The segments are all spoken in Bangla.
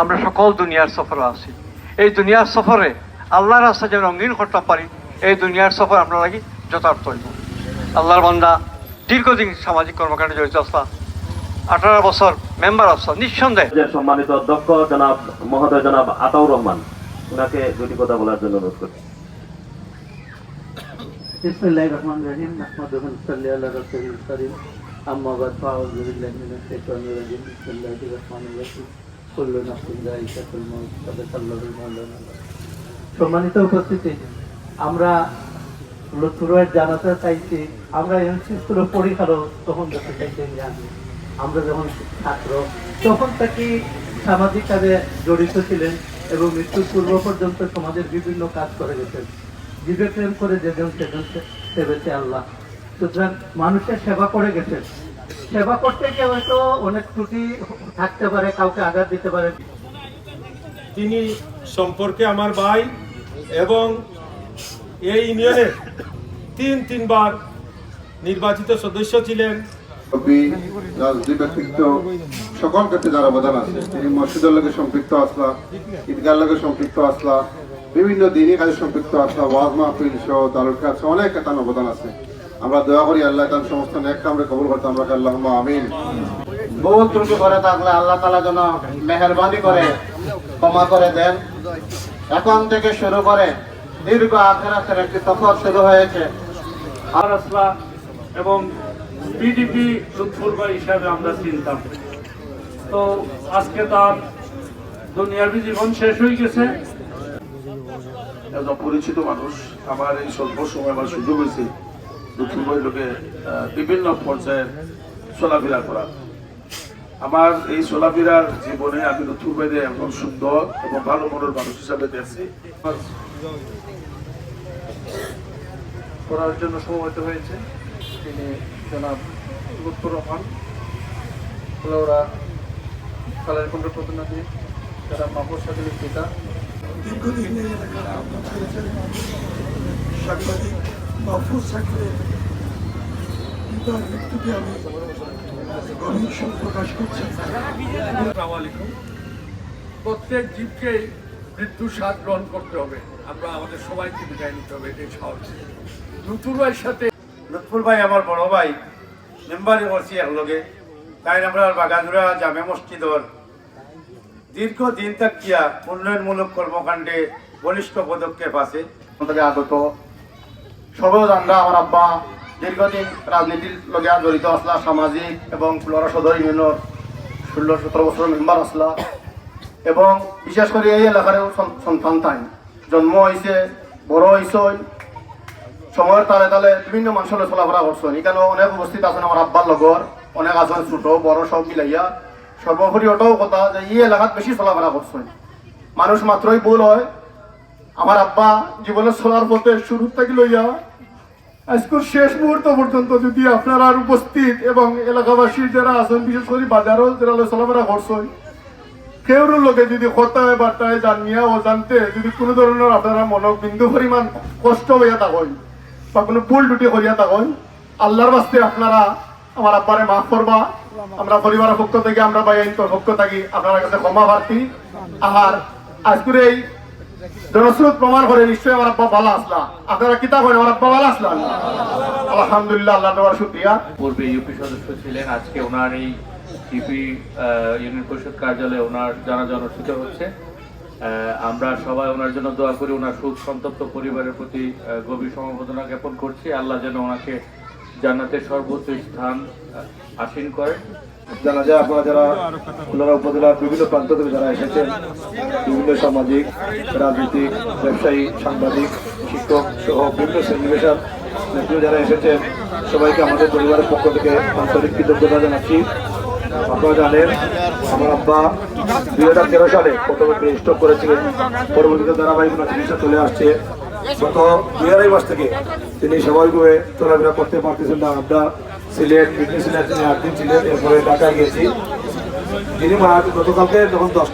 আমরা সকল দুনিয়ার সফরে আছি এই দুনিয়ার সফরে আল্লাহর রাস্তা যেন রঙিন করতে পারি এই দুনিয়ার সফর আমরা লাগি যথার্থ হইব আল্লাহর বান্দা দীর্ঘদিন সামাজিক কর্মকাণ্ডে জড়িত আসলা আঠারো বছর মেম্বার আসলা নিঃসন্দেহে যে সম্মানিত অধ্যক্ষ জনাব মহোদয় জনাব আতাউর রহমান ওনাকে দুটি কথা বলার জন্য অনুরোধ করছি بسم الله الرحمن الرحيم نحمده ونصلي على رسوله الكريم أما بعد فأعوذ بالله من الشيطان الرجيم بسم الله الرحمن الرحيم করল না সম্মানিত উপস্থিতি, আমরা লুথুরের জানাতে চাইছি, আমরা স্কুল পরিহারও তখন দেখতে চাইছি আমরা যখন ছাত্র, তখন থেকে সামাজিক কাজে জড়িত ছিলেন এবং মৃত্যুর পূর্ব পর্যন্ত সমাজের বিভিন্ন কাজ করে গেছেন। বিবেক প্রেম করে যেজন, সেজন সেবেছে আল্লাহ। সুতরাং মানুষের সেবা করে গেছেন। সেবা করতে গিয়ে হয়তো অনেক ত্রুটি থাকতে পারে কাউকে আঘাত দিতে পারে। তিনি সম্পর্কে আমার ভাই এবং এই ইউনিয়নের তিন তিনবার নির্বাচিত সদস্য ছিলেন। রাজনীতি ব্যক্তিত্ব সকল ক্ষেত্রে যার অবদান আছে তিনি মসজিদের লগে সম্পৃক্ত আসলা ঈদগার লগে সম্পৃক্ত আসলা বিভিন্ন দিনই কাজে সম্পৃক্ত আসলা ওয়াজ মাহফিল সহ তালুকা আছে অনেক তার অবদান আছে। আমরা দোয়া করি আল্লাহ তার সমস্ত নেক কামরে কবুল করতে আমরা আল্লাহ আমিন। বহু ত্রুটি করে থাকলে আল্লাহ তালা যেন মেহরবানি করে, ক্ষমা করে দেন। এখন থেকে শুরু করে দীর্ঘ আখেরাতের একটি সফর শুরু হয়েছে। আর এবং পিডিপি লুৎফুরবা হিসাবে আমরা চিনতাম। তো আজকে তার দুনিয়াবি জীবন শেষ হয়ে গেছে। একজন পরিচিত মানুষ আমার এই স্বল্প সময় আমার সুযোগ হয়েছে। দক্ষিণ লোকে বিভিন্ন পর্যায়ে চলাফেরা করা। আমার এই চলাফেরার জীবনে আমি নতুন বাইরে একজন সুন্দর এবং ভালো মনের মানুষ হিসাবে দেখছি। করার জন্য সমবেত হয়েছে তিনি জনাব লুৎফুর রহমান ফ্লোরা কালারকুণ্ড প্রতিনিধি যারা মাহবুব সাদিলের পিতা। দীর্ঘদিন সাংবাদিক মাহফুজ সাকিরের পিতার মৃত্যুতে আমি শোক প্রকাশ করছি। প্রত্যেক জীবকেই মৃত্যুর স্বাদ গ্রহণ করতে হবে। আমরা আমাদের সবাইকে বিদায় নিতে হবে, এটাই সহজ নতুন ভাইয়ের সাথে লুৎফুল ভাই, আমার বড় ভাই মেম্বারই করছি একলগে। তাই আমরা বাগাজুরা জামে মসজিদর দীর্ঘদিন থাকিয়া উন্নয়নমূলক কর্মকাণ্ডে বলিষ্ঠ পদক্ষেপ আছে। আগত সর্বজানরা আমার আব্বা দীর্ঘদিন রাজনীতির লগে জড়িত আসলা, সামাজিক এবং ফ্লোরা সদর ইউনিয়নের ষোলো, সতেরো বছর মেম্বার আসলা। এবং বিশেষ করে এই এলাকারও সন্তান তাই। জন্ম হয়েছে বড় হয়েছে সময়ের তালে তালে বিভিন্ন মানুষের চলাফেরা করছেন এখানে অনেক উপস্থিত আছেন আমার আব্বার লগর, অনেক আছেন ছোট, বড়, সব মিলাইয়া। সর্বোপরি ওটাও কথা যে এই এলাকাত বেশি চলাফেরা করছেন মানুষ মাত্রই ভুল হয়। আমার আব্বা জীবনে চলার পথে শুরু থেকে লইয়া আজকের শেষ মুহূর্ত পর্যন্ত যদি আপনারা উপস্থিত এবং এলাকাবাসী যারা আছেন, বিশেষ করে বাজারও যারা চলাফেরা করছেন, কেউর লোকে যদি কথায় বার্তায় জানিয়া জানতে যদি কোনো ধরনের আপনারা মনক বিন্দু পরিমাণ কষ্ট হইয়া থাকেন বা কোনো ভুল টুটি করিয়া থাকেন, আল্লাহর বাস্তে আপনারা আমার আব্বারে মাফ করবা। আমরা পরিবারের পক্ষ থেকে, আমরা আইন পক্ষ থাকি আপনার কাছে ক্ষমা প্রার্থী। আর আজকের এই জনস্রোত প্রমাণ করে নিশ্চয়ই আমার আব্বা ভালো আসলা। আপনারা আমার আব্বা ভালো আসলা? আলহামদুলিল্লাহ আল্লাহ তোমার পূর্বে ইউপি সদস্য ছিলেন, আজকে ওনার এই ইউপি ইউনিয়ন পরিষদ কার্যালয়ে ওনার হচ্ছে। আমরা সবাই ওনার জন্য দোয়া করি, ওনার সুখ সন্তপ্ত পরিবারের প্রতি গভীর সমবেদনা জ্ঞাপন করছি। আল্লাহ যেন ওনাকে জান্নাতের সর্বোচ্চ স্থান আসীন করেন। জানা যায় আপনারা যারা খুলনা উপজেলার বিভিন্ন প্রান্ত থেকে যারা এসেছেন, বিভিন্ন সামাজিক, রাজনৈতিক, ব্যবসায়ী, সাংবাদিক, শিক্ষক সহ বিভিন্ন শ্রেণি পেশার নেতৃত্ব যারা এসেছেন, সবাইকে আমাদের পরিবারের পক্ষ থেকে আন্তরিক কৃতজ্ঞতা জানাচ্ছি। আপনারা জানেন, আমার আব্বা দুই হাজার তেরো সালে প্রথমে স্ট্রোক করেছিলেন। পরবর্তীতে ধারাবাহিক চিকিৎসা চলে আসছে। গত দুই আড়াই মাস থেকে তিনি স্বাভাবিকভাবে চলাফেরা করতে পারতেছেন না। আমরা সিলেট পিকনি সিলেট তিনি আট দিন ছিলেন এরপরে ঢাকায় গেছি। তিনি মারা গতকালকে, যখন দশ,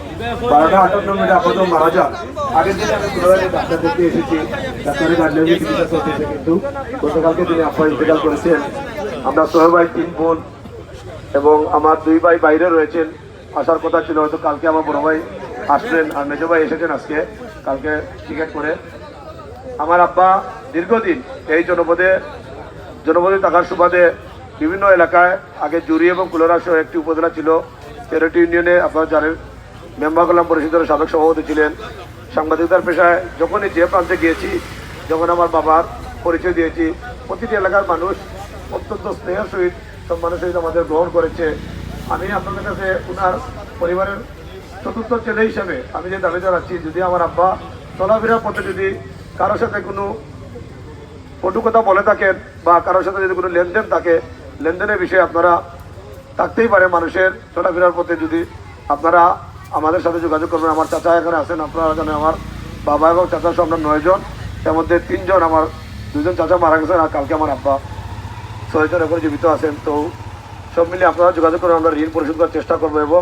বারোটা আটান্ন মিনিটে আপাতত মারা যান, আগের দিনে আমি পুনরায় ডাক্তার দেখতে এসেছি। ডাক্তারের গার্ডিয়ান চিকিৎসা কিন্তু গতকালকে তিনি আব্বা ইন্তেকাল করেছেন। আমরা সোহেব ভাই, তিন বোন এবং আমার দুই ভাই বাইরে রয়েছেন। আসার কথা ছিল হয়তো কালকে আমার বড় ভাই আসলেন আর মেজো ভাই এসেছেন আজকে। কালকে টিকিট করে। আমার আব্বা দীর্ঘদিন এই জনপদে জনপদে থাকার সুবাদে বিভিন্ন এলাকায় আগে জুরি এবং কুলোরা সহ একটি উপজেলা ছিল। তেরোটি ইউনিয়নে আপনারা জানেন, মেম্বার কল্যাণ পরিষদের সাবেক সভাপতি ছিলেন। সাংবাদিকতার পেশায় যখনই যে প্রান্তে গিয়েছি, যখন আমার বাবার পরিচয় দিয়েছি, প্রতিটি এলাকার মানুষ অত্যন্ত স্নেহের সহিত সম্মানের সহিত আমাদের গ্রহণ করেছে। আমি আপনাদের কাছে ওনার পরিবারের চতুর্থ ছেলে হিসেবে আমি যে দাবি জানাচ্ছি, যদি আমার আব্বা চলাফেরার পথে যদি কারোর সাথে কোনো কটু কথা বলে থাকেন বা কারোর সাথে যদি কোনো লেনদেন থাকে লেনদেনের বিষয়ে আপনারা থাকতেই পারে মানুষের চলাফেরার পথে যদি আপনারা আমাদের সাথে যোগাযোগ করবেন। আমার চাচা এখানে আছেন, আপনারা জানেন আমার বাবা এবং চাচা সহ আমরা নয়জন তার মধ্যে তিনজন আমার দুজন চাচা মারা গেছেন আর কালকে আমার আব্বা ছয়জন এখন জীবিত আছেন। তো সব মিলিয়ে আপনারা যোগাযোগ করে আমরা ঋণ পরিশোধ করার চেষ্টা করব এবং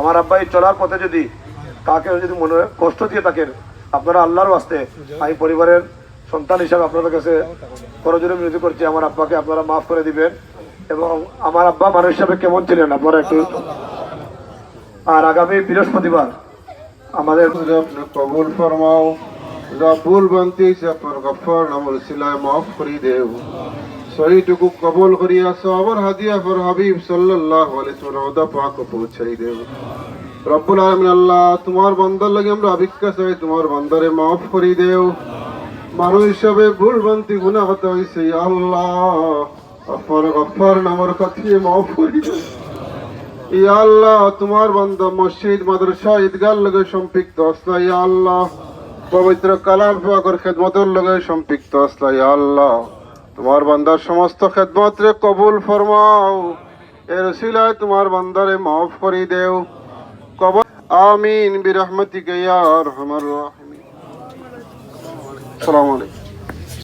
আমার আব্বা এই চলার পথে যদি কাকে যদি মনে কষ্ট দিয়ে থাকেন আপনারা আল্লাহর আসতে আমি পরিবারের সন্তান হিসাবে আপনাদের কাছে করজোরে বিনতি করছি। আমার আব্বাকে আপনারা মাফ করে দিবেন। এবং আমার আব্বা মানুষ হিসাবে কেমন ছিলেন আপনারা একটু। আর আগামী বৃহস্পতিবার আমাদের কবুল ফরমাও যা ভুল বান্তি গফর মাফ করি সহিটুকু কবুল হাদিয়া ফর হাবিব সাল্লাল্লাহু আলাইহি ওয়া পাক পৌঁছাই রব্বুল আলামিন আল্লাহ, তোমার বান্দার লাগি আমরা অভিজ্ঞাস চাই তোমার বান্দারে মাফ করি দেও মানুষ হিসাবে ভুল বন্তি গুনাহ হতে হইছে, আল্লাহ। গফর গফর নামর কাছে মাফ করি। ইয়া আল্লাহ, তোমার বান্দা মসজিদ, মাদ্রাসা ঈদগার লগে সম্পৃক্ত আসলা ইয়া আল্লাহ। পবিত্র কালাম পাকের খেদমতের লগে সম্পৃক্ত আসলা ইয়া আল্লাহ। তোমার বান্দার সমস্ত খেদমত কবুল ফরমাও। এর সিলায় তোমার বান্দারে মাফ করি দেও। কবর আমিন, বিরহমতিকে ইয়া আরহামার রাহিমিন। আসসালামু